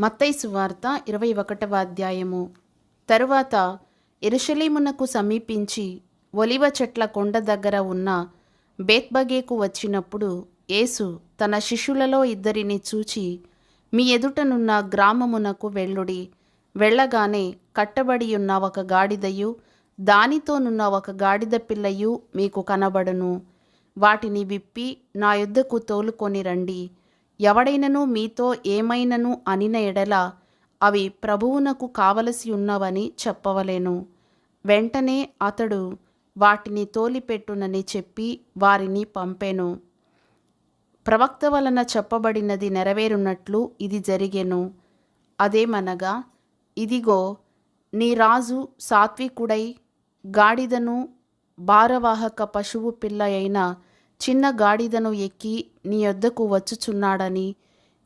మత్తైసు వార్త ఇరవై ఒకటవ అధ్యాయము. తరువాత ఎరుషలీమునకు సమీపించి ఒలివ చెట్ల కొండ దగ్గర ఉన్న బేత్బగేకు వచ్చినప్పుడు యేసు తన శిష్యులలో ఇద్దరిని చూచి మీ ఎదుటనున్న గ్రామమునకు వెళ్ళుడి. వెళ్ళగానే కట్టబడి ఉన్న ఒక గాడిదయు దానితోనున్న ఒక గాడిద పిల్లయు మీకు కనబడును. వాటిని విప్పి నా యుద్ధకు తోలుకొని రండి. ఎవడైనను మీతో ఏమైనను అనిన ఎడల అవి ప్రభువునకు కావలసి ఉన్నవని చెప్పవలేను. వెంటనే అతడు వాటిని తోలిపెట్టునని చెప్పి వారిని పంపెను. ప్రవక్త వలన చెప్పబడినది నెరవేరునట్లు ఇది జరిగెను. అదేమనగా ఇదిగో నీ రాజు సాత్వికుడై గాడిదను భారవాహక పశువు పిల్ల అయిన చిన్న గాడిదను ఎక్కి నీ యొద్దకు వచ్చుచున్నాడని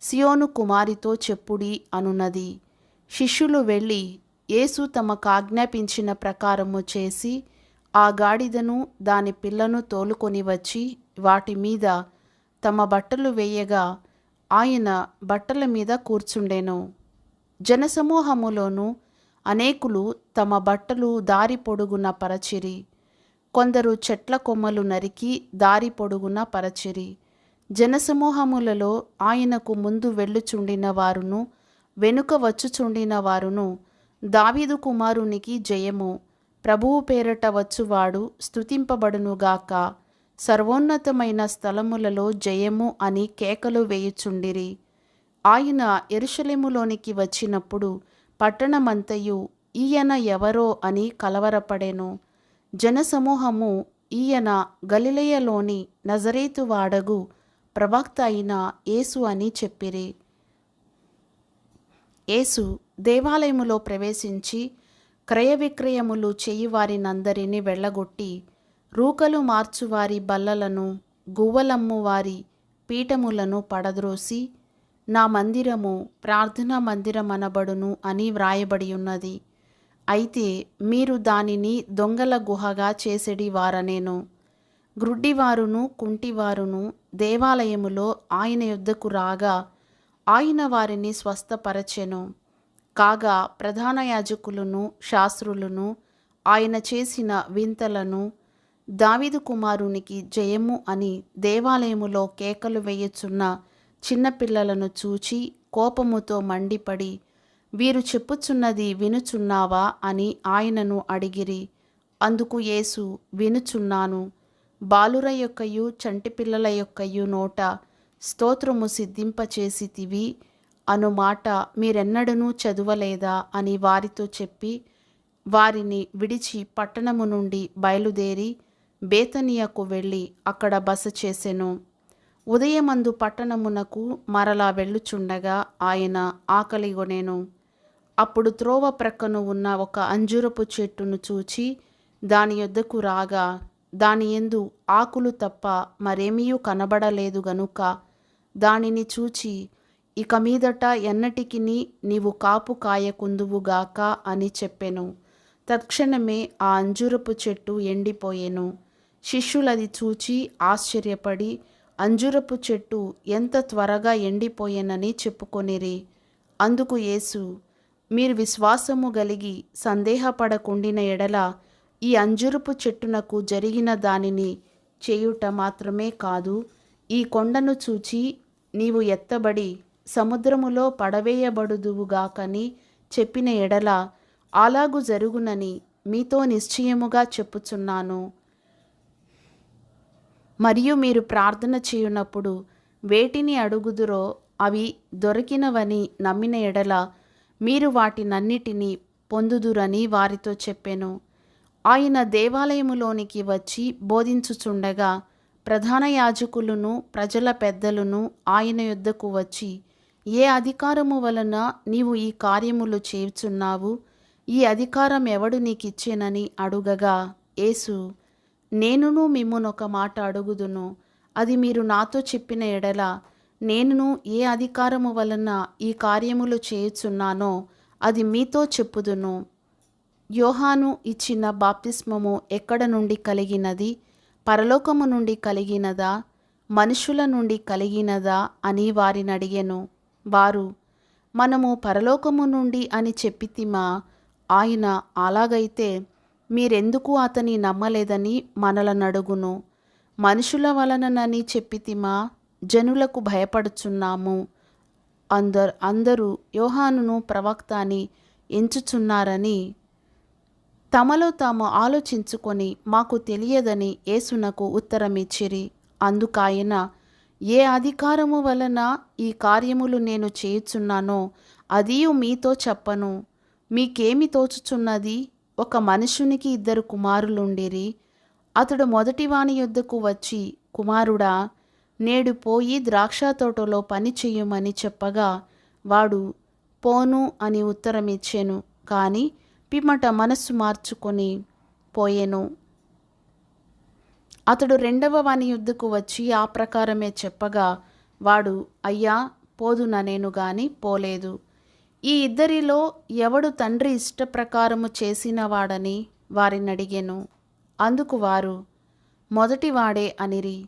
సియోను కుమారితో చెప్పుడి అనున్నది. శిష్యులు వెళ్ళి యేసు తమకు ఆజ్ఞాపించిన ప్రకారము చేసి ఆ గాడిదను దాని పిల్లను తోలుకొని వచ్చి వాటి మీద తమ బట్టలు వేయగా ఆయన బట్టల మీద కూర్చుండెను. జనసమూహములోనూ అనేకులు తమ బట్టలు దారి పొడుగున పరచిరి. కొందరు చెట్ల కొమ్మలు నరికి దారి పొడుగున పరచిరి. జనసమూహములలో ఆయనకు ముందు వెళ్ళుచుండిన వారును వెనుక వచ్చుచుండిన వారును దావీదు కుమారునికి జయము. ప్రభువు పేరట వచ్చువాడు స్తుతింపబడునుగాక. సర్వోన్నతమైన స్థలములలో జయము అని కేకలు వేయుచుండిరి. ఆయన ఎరుషలేములోనికి వచ్చినప్పుడు పట్టణమంతయు ఈయన ఎవరో అని కలవరపడెను. జనసమూహము ఈయన గలిలయలోని నజరేతు వాడగు ప్రవక్త అయిన యేసు అని చెప్పిరి. యేసు దేవాలయములో ప్రవేశించి క్రయ విక్రయములు చేయువారినందరినీ వెళ్ళగొట్టి రూకలు మార్చువారి బల్లలను గువ్వలమ్ము వారి పీఠములను పడద్రోసి నా మందిరము ప్రార్థనా మందిరమనబడును అని వ్రాయబడి ఉన్నది అయితే మీరు దానిని దొంగల గుహగా చేసెడి వారనేను గ్రుడ్డివారును కుంటివారును దేవాలయములో ఆయన యుద్ధకు రాగా ఆయన వారిని స్వస్థపరచెను. కాగా ప్రధాన యాజకులను శాస్త్రులను ఆయన చేసిన వింతలను దావిదు కుమారునికి జయము అని దేవాలయములో కేకలు వేయుచున్న చిన్నపిల్లలను చూచి కోపముతో మండిపడి వీరు చెప్పుచున్నది వినుచున్నావా అని ఆయనను అడిగిరి. అందుకు యేసు వినుచున్నాను. బాలుర యొక్కయు చంటి పిల్లల యొక్కయు నోట స్తోత్రము సిద్ధింపచేసితివి. అను మాట మీరెన్నడనూ చదువలేదా అని వారితో చెప్పి వారిని విడిచి పట్టణము నుండి బయలుదేరి బేతనియకు వెళ్ళి అక్కడ బస చేసెను. ఉదయమందు పట్టణమునకు మరలా వెళ్ళుచుండగా ఆయన ఆకలిగొనేను. అప్పుడు త్రోవ ప్రక్కను ఉన్న ఒక అంజురపు చెట్టును చూచి దాని యొద్దకు రాగా దాని ఎందు ఆకులు తప్ప మరేమీయూ కనబడలేదు గనుక దానిని చూచి ఇక మీదట ఎన్నటికిని నీవు కాపు కాయకుందువుగాక అని చెప్పెను. తక్షణమే ఆ అంజురపు చెట్టు ఎండిపోయెను. శిష్యులది చూచి ఆశ్చర్యపడి అంజురపు చెట్టు ఎంత త్వరగా ఎండిపోయెనని చెప్పుకొనిరి. అందుకు యేసు మీరు విశ్వాసము గలిగి సందేహపడకుండిన ఎడల ఈ అంజురుపు చెట్టునకు జరిగిన దానిని చేయుట మాత్రమే కాదు ఈ కొండను చూచి నీవు ఎత్తబడి సముద్రములో పడవేయబడుదువుగాకని చెప్పిన ఎడల అలాగు జరుగునని మీతో నిశ్చయముగా చెప్పుచున్నాను. మరియు మీరు ప్రార్థన చేయునప్పుడు వేటిని అడుగుదురో అవి దొరికినవని నమ్మిన ఎడల మీరు వాటినన్నిటినీ పొందుదురని వారితో చెప్పెను. ఆయన దేవాలయములోనికి వచ్చి బోధించుచుండగా ప్రధాన యాజకులను ప్రజల పెద్దలను ఆయన యొద్దకు వచ్చి ఏ అధికారము వలన నీవు ఈ కార్యములు చేయుచున్నావు? ఈ అధికారం ఎవడు నీకిచ్చేనని అడుగగా యేసు నేనును మిమ్మునొక మాట అడుగుదును. అది మీరు నాతో చెప్పిన ఎడల నేనును ఏ అధికారము వలన ఈ కార్యములు చేయుచున్నానో అది మీతో చెప్పుదును. యోహాను ఇచ్చిన బాప్తిస్మము ఎక్కడ నుండి కలిగినది? పరలోకము నుండి కలిగినదా? మనుషుల నుండి కలిగినదా? అని వారిని అడిగెను. వారు మనము పరలోకము నుండి అని చెప్పితిమా? ఆయన అలాగైతే మీరెందుకు అతని నమ్మలేదని మనలనడుగును మనుషుల వలననని చెప్పితిమా? జనులకు భయపడుచున్నాము. అందరు అందరూ యోహానును ప్రవక్త అని ఎంచుచున్నారని తమలో తాము ఆలోచించుకొని మాకు తెలియదని యేసునకు ఉత్తరమిచ్చిరి. అందుకాయన ఏ అధికారము వలన ఈ కార్యములు నేను చేయుచున్నానో అదియు మీతో చెప్పను. మీకేమి తోచుచున్నది? ఒక మనుషునికి ఇద్దరు కుమారులుండిరి. అతడు మొదటివాని యొద్దకు వచ్చి కుమారుడా నేడు పోయి ద్రాక్ష తోటలో పని చెయ్యమని చెప్పగా వాడు పోను అని ఉత్తరమిచ్చాను కానీ పిమ్మట మనస్సు మార్చుకొని పోయెను. అతడు రెండవ వాని యుద్ధకు వచ్చి ఆ ప్రకారమే చెప్పగా వాడు అయ్యా పోదున నేను గాని పోలేదు. ఈ ఇద్దరిలో ఎవడు తండ్రి ఇష్టప్రకారము చేసినవాడని వారిని అడిగెను అందుకు వారు మొదటివాడే అనిరి.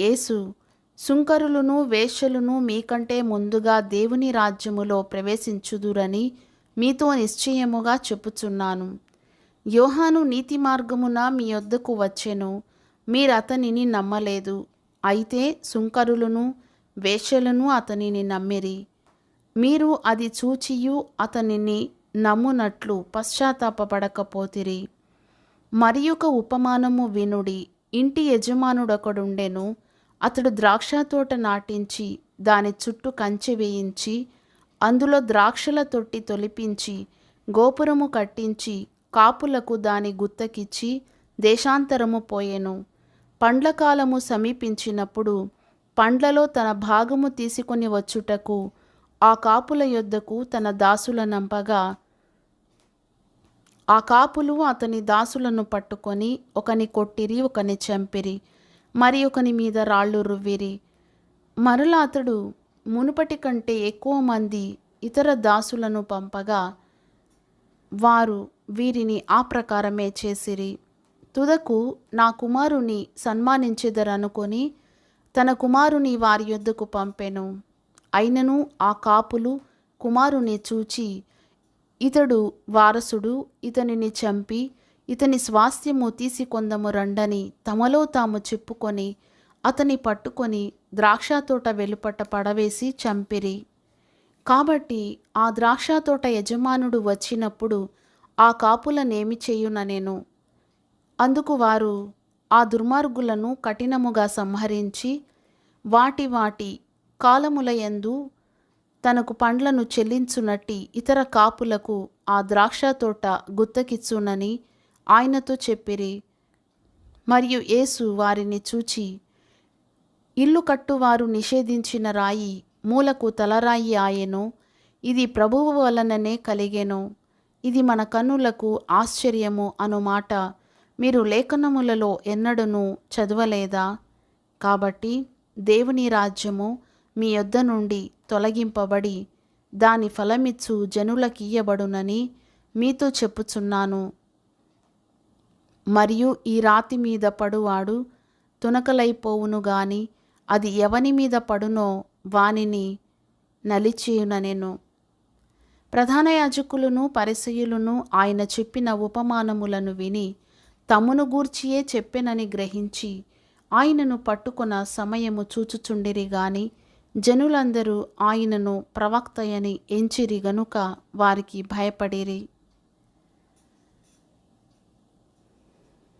యేసు సుంకరులను వేశ్యలును మీకంటే ముందుగా దేవుని రాజ్యములో ప్రవేశించుదురని మీతో నిశ్చయముగా చెప్పుచున్నాను. యోహాను నీతి మార్గమున మీ వద్దకు వచ్చెను మీరతనిని నమ్మలేదు. అయితే సుంకరులను వేశ్యలను అతనిని నమ్మిరి. మీరు అది చూచియు అతనిని నమ్మునట్లు పశ్చాత్తాపడకపోతిరి మరియొక ఉపమానము వినుడి ఇంటి యజమానుడొకడుండెను అతడు ద్రాక్ష తోట నాటించి దాని చుట్టూ కంచె వేయించి అందులో ద్రాక్షల తొట్టి తొలిపించి గోపురము కట్టించి కాపులకు దాని గుత్తకిచ్చి దేశాంతరము పోయెను. పండ్ల కాలము సమీపించినప్పుడు పండ్లలో తన భాగము తీసుకొని వచ్చుటకు ఆ కాపుల యొద్దకు తన దాసుల నంపగా ఆ కాపులు అతని దాసులను పట్టుకొని ఒకని కొట్టిరి ఒకని చంపిరి. మరి ఒకని మీద రాళ్ళు రువ్విరి. మరలా అతడు మునుపటి కంటే ఎక్కువ మంది ఇతర దాసులను పంపగా వారు వీరిని ఆ ప్రకారమే చేసిరి. తుదకు నా కుమారుని సన్మానించెదరనుకొని తన కుమారుని వారి యొద్దకు పంపెను. అయినను ఆ కాపులు కుమారుని చూచి ఇతడు వారసుడు ఇతనిని చంపి ఇతని స్వాస్థ్యము తీసుకొందము రండని తమలో తాము చెప్పుకొని అతని పట్టుకొని ద్రాక్షతోట వెలుపట పడవేసి చంపిరి. కాబట్టి ఆ ద్రాక్షతోట యజమానుడు వచ్చినప్పుడు ఆ కాపులనేమి చేయున నేను? అందుకు వారు ఆ దుర్మార్గులను కఠినముగా సంహరించి వాటి వాటి కాలములయందు తనకు పండ్లను చెల్లించునట్టి ఇతర కాపులకు ఆ ద్రాక్ష తోట గుత్తకిచ్చునని ఆయనతో చెప్పిరి. మరియు యేసు వారిని చూచి ఇల్లు కట్టువారు నిషేధించిన రాయి మూలకు తలరాయి ఆయెను. ఇది ప్రభువు వలననే కలిగెను. ఇది మన కన్నులకు ఆశ్చర్యము అను మాట. మీరు లేఖనములలో ఎన్నడూనూ చదవలేదా? కాబట్టి దేవుని రాజ్యము మీ యొద్ద నుండి తొలగింపబడి దాని ఫలమిచ్చు జనులకియ్యబడునని మీతో చెప్పుచున్నాను. మరియు ఈ రాతి మీద పడువాడు తునకలైపోవును గాని అది ఎవని మీద పడునో వానిని నలిచేయుననెను. ప్రధాన యాజకులను పరిసయులను ఆయన చెప్పిన ఉపమానములను విని తమ్మును గూర్చియే చెప్పెనని గ్రహించి ఆయనను పట్టుకున్న సమయము చూచుచుండిరి గాని జనులందరూ ఆయనను ప్రవక్తయని ఎంచిరి గనుక వారికి భయపడిరి.